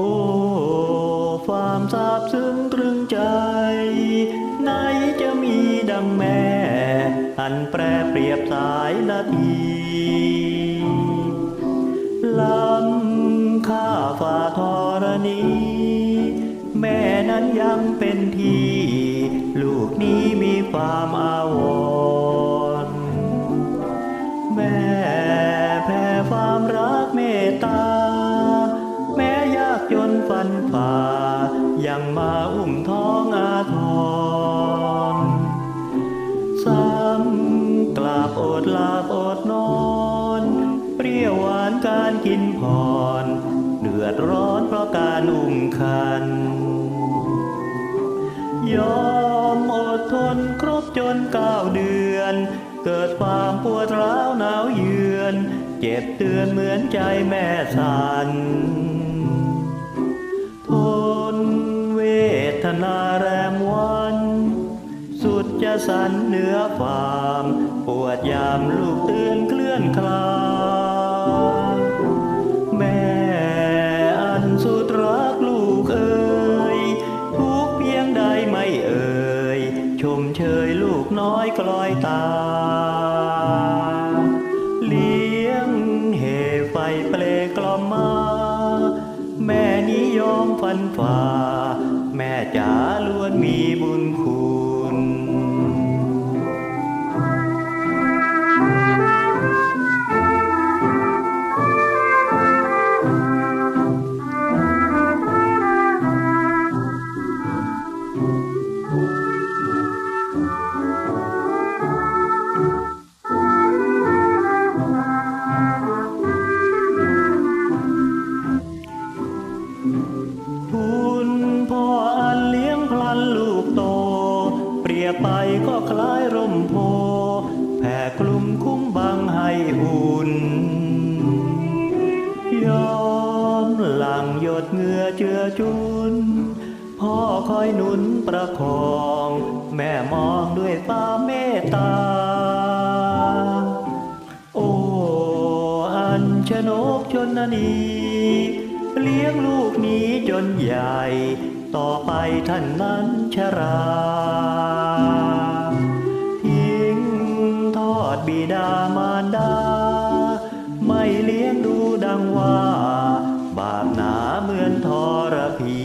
โอ้ความซาบซึ้งตรึงใจ ไหนจะมีดังแม่ อันแปรเปรียบสายนาทีลำข้าฝ่าธรณี แม่นั้นยังเป็นที่ ลูกนี้มีความอาวร รี้ยวหวานการกินผ่อน เดือดร้อนเพราะการอุ้มคัน ยอมอดทนครบจนเก้าเดือน เกิดความปวดร้าวหนาวเยือน เจ็บเตือนเหมือนใจแม่สันทนเวทนาแรมวัน สุดจะสันเหนือความ ปวดยามลูกเตือนเคลื่อนคลา กน้อยกลอยตา เลี้ยงเหไฟเปลกล่อมมา แม่นิยอมฟันฝ่า แม่จ๋าล้วนมีบุญคุณ ยบไปก็คล้ายร่มโพแผ่คลุมคุ้มบังให้อุ่น ยอมหลังหยดเหงื่อเจือจุน พ่อคอยหนุนประคอง แม่มองด้วยควาเมตตา โอ้ อันชนกชนนีเลี้ยงลูกนี้จนใหญ่ ต่อไปท่านนั้นชราา ไม่เลี้ยงดูดังว่า บาปหนาเหมือนทรพี